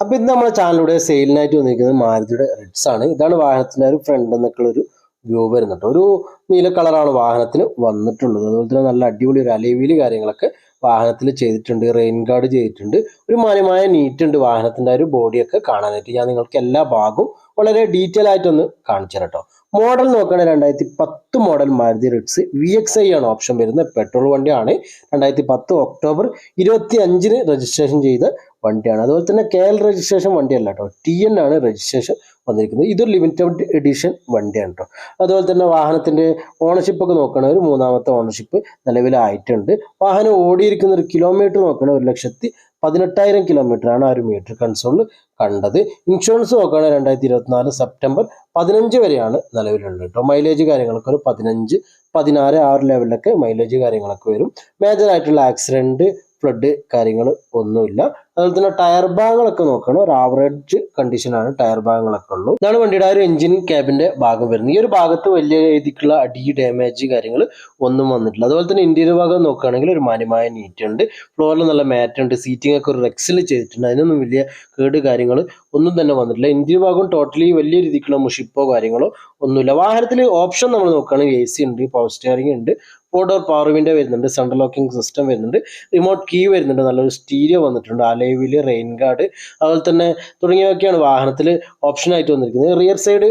അപ്പോൾ ഇന്ന് നമ്മുടെ ചാനലിലൂടെ സെയിലിനായിട്ട് വന്നിരിക്കുന്നത് മാരുതിയുടെ റിഡ്സ് ആണ്. ഇതാണ് വാഹനത്തിന്റെ ഒരു ഫ്രണ്ട് എന്നൊക്കെ ഒരു വ്യൂ വരുന്നുണ്ട്. ഒരു നീല കളറാണ് വാഹനത്തിന് വന്നിട്ടുള്ളത്. അതുപോലെ തന്നെ നല്ല അടിപൊളി ഒരു അലവീൽ കാര്യങ്ങളൊക്കെ വാഹനത്തിൽ ചെയ്തിട്ടുണ്ട്. റെയിൻ ഗാർഡ് ചെയ്തിട്ടുണ്ട്. ഒരു മാന്യമായ നീറ്റ് ഉണ്ട് വാഹനത്തിന്റെ ആ ഒരു ബോഡിയൊക്കെ കാണാനായിട്ട്. ഞാൻ നിങ്ങൾക്ക് എല്ലാ ഭാഗവും വളരെ ഡീറ്റെയിൽ ആയിട്ടൊന്ന് കാണിച്ചു കേട്ടോ മോഡൽ നോക്കുകയാണെങ്കിൽ രണ്ടായിരത്തി പത്ത് model Maruti Ritz V X I ആണ് ഓപ്ഷൻ വരുന്നത്. പെട്രോൾ വണ്ടിയാണ്. രണ്ടായിരത്തി പത്ത് ഒക്ടോബർ ഇരുപത്തി അഞ്ചിന് രജിസ്ട്രേഷൻ ചെയ്ത വണ്ടിയാണ്. അതുപോലെ തന്നെ കെ എൽ രജിസ്ട്രേഷൻ വണ്ടിയല്ല കേട്ടോ ടി എൻ ആണ് രജിസ്ട്രേഷൻ വന്നിരിക്കുന്നത്. ഇതൊരു ലിമിറ്റഡ് എഡിഷൻ വണ്ടിയാണ് കേട്ടോ അതുപോലെ തന്നെ വാഹനത്തിന്റെ ഓണർഷിപ്പ് ഒക്കെ നോക്കണ ഒരു മൂന്നാമത്തെ ഓണർഷിപ്പ് നിലവിലായിട്ടുണ്ട്. വാഹനം ഓടിയിരിക്കുന്ന ഒരു കിലോമീറ്റർ നോക്കണ ഒരു ലക്ഷത്തി പതിനെട്ടായിരം കിലോമീറ്റർ ആണ് ആ ഒരു മീറ്റർ കൺസോളിൽ കണ്ടത്. ഇൻഷുറൻസ് നോക്കുകയാണ് രണ്ടായിരത്തി ഇരുപത്തിനാല് സെപ്റ്റംബർ പതിനഞ്ച് വരെയാണ് നിലവിലുള്ളത് കേട്ടോ മൈലേജ് കാര്യങ്ങളൊക്കെ ഒരു പതിനഞ്ച് പതിനാറ് ആ ഒരു ലെവലിലൊക്കെ മൈലേജ് കാര്യങ്ങളൊക്കെ വരും. മേജറായിട്ടുള്ള ആക്സിഡന്റ് ഫ്ലഡ് കാര്യങ്ങൾ ഒന്നുമില്ല. അതുപോലെ തന്നെ ടയർ ഭാഗങ്ങളൊക്കെ നോക്കണം. ഒരു ആവറേജ് കണ്ടീഷനാണ് ടയർ ഭാഗങ്ങളൊക്കെ ഉള്ളൂ. ഇതാണ് വണ്ടിയുടെ ആ ഒരു എഞ്ചിൻ ക്യാബിന്റെ ഭാഗം വരുന്നത്. ഈ ഒരു ഭാഗത്ത് വലിയ രീതിക്കുള്ള അടി ഡാമേജ് കാര്യങ്ങൾ ഒന്നും വന്നിട്ടില്ല. അതുപോലെ തന്നെ ഇന്റീരിയർ ഭാഗം നോക്കുകയാണെങ്കിൽ ഒരു മാന്യമായ നീറ്റ് ഉണ്ട്. ഫ്ലോറിൽ നല്ല മാറ്റ് ഉണ്ട്. സീറ്റിംഗ് ഒക്കെ ഒരു റെക്സിൽ ചെയ്തിട്ടുണ്ട്. അതിനൊന്നും വലിയ കേട് കാര്യങ്ങൾ ഒന്നും തന്നെ വന്നിട്ടില്ല. ഇന്റീരിയർ ഭാഗം ടോട്ടലി വലിയ രീതിക്കുള്ള മുഷിപ്പോ കാര്യങ്ങളോ ഒന്നുമില്ല. വാഹനത്തിൽ ഓപ്ഷൻ നമ്മൾ നോക്കുകയാണെങ്കിൽ എ സി ഉണ്ട് പവർ സ്റ്റിയറിംഗ് ഉണ്ട് ഫോർ ഡോർ പവർ വിൻഡോ വരുന്നുണ്ട് സെൻട്രൽ ലോക്കിംഗ് സിസ്റ്റം വരുന്നുണ്ട് റിമോട്ട് കീ വരുന്നുണ്ട് നല്ലൊരു സ്റ്റീരിയോ വന്നിട്ടുണ്ട്. അലൈവിൽ റെയിൻ ഗാർഡ് അതുപോലെ തന്നെ തുടങ്ങിയവയൊക്കെയാണ് വാഹനത്തിൽ ഓപ്ഷൻ ആയിട്ട് വന്നിരിക്കുന്നത്. റിയർ സൈഡ്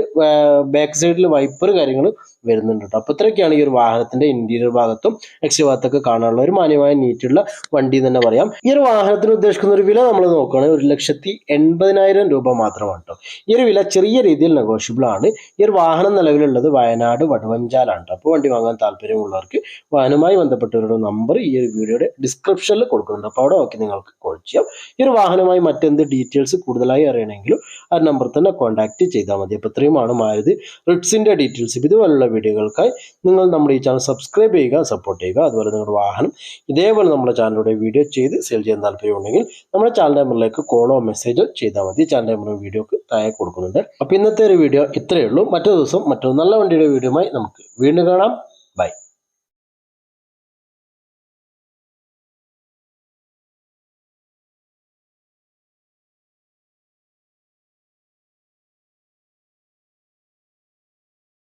ബാക്ക് സൈഡിൽ വൈപ്പർ കാര്യങ്ങൾ വരുന്നുണ്ട് കേട്ടോ അപ്പോൾ ഇത്രയൊക്കെയാണ് ഈ ഒരു വാഹനത്തിന്റെ ഇന്റീരിയർ ഭാഗത്തും എക്സ് ഭാഗത്തൊക്കെ കാണാനുള്ള ഒരു മാന്യമായ നീറ്റുള്ള വണ്ടി തന്നെ പറയാം. ഈ ഒരു വാഹനത്തിന് ഉദ്ദേശിക്കുന്ന ഒരു വില നമ്മൾ നോക്കുകയാണെങ്കിൽ ഒരു ലക്ഷത്തി എൺപതിനായിരം രൂപ മാത്രമാണ് കേട്ടോ ഈ ഒരു വില ചെറിയ രീതിയിൽ നെഗോഷ്യബിൾ ആണ്. ഈ ഒരു വാഹനം നിലവിലുള്ളത് വയനാട് വടുവഞ്ചാലാണ് കേട്ടോ അപ്പോൾ വണ്ടി വാങ്ങാൻ താല്പര്യമുള്ളവർക്ക് വാഹനവുമായി ബന്ധപ്പെട്ടവരുടെ നമ്പർ ഈ ഒരു വീഡിയോയുടെ ഡിസ്ക്രിപ്ഷനിൽ കൊടുക്കുന്നുണ്ട്. അപ്പോൾ അവിടെ നോക്കി നിങ്ങൾക്ക് കോൾ ചെയ്യാം. ഈ ഒരു വാഹനമായി മറ്റെന്ത് ഡീറ്റെയിൽസ് കൂടുതലായി അറിയണമെങ്കിലും ആ നമ്പർ തന്നെ കോൺടാക്റ്റ് ചെയ്താൽ മതി. അപ്പോൾ ഇത്രയുമാണ് മാരുതി റിഡ്സിന്റെ ഡീറ്റെയിൽസ് ഇതുപോലുള്ള വീഡിയോകൾക്കായി നിങ്ങൾ നമ്മുടെ ഈ ചാനൽ സബ്സ്ക്രൈബ് ചെയ്യുക സപ്പോർട്ട് ചെയ്യുക. അതുപോലെ നിങ്ങളുടെ വാഹനം ഇതേപോലെ നമ്മുടെ ചാനലിലൂടെ വീഡിയോ ചെയ്ത് സെയിൽ ചെയ്യാൻ താല്പര്യമുണ്ടെങ്കിൽ നമ്മുടെ ചാനൽ നമ്പറിലേക്ക് കോളോ മെസ്സേജോ ചെയ്താൽ മതി. ചാനൽ നമ്പർ വീഡിയോക്ക് താഴെ കൊടുക്കുന്നുണ്ട്. അപ്പോൾ ഇന്നത്തെ ഒരു വീഡിയോ ഇത്രയേ ഉള്ളൂ. മറ്റൊരു ദിവസം മറ്റൊരു നല്ല വണ്ടിയുടെ വീഡിയോയുമായി നമുക്ക് വീണ്ടും കാണാം.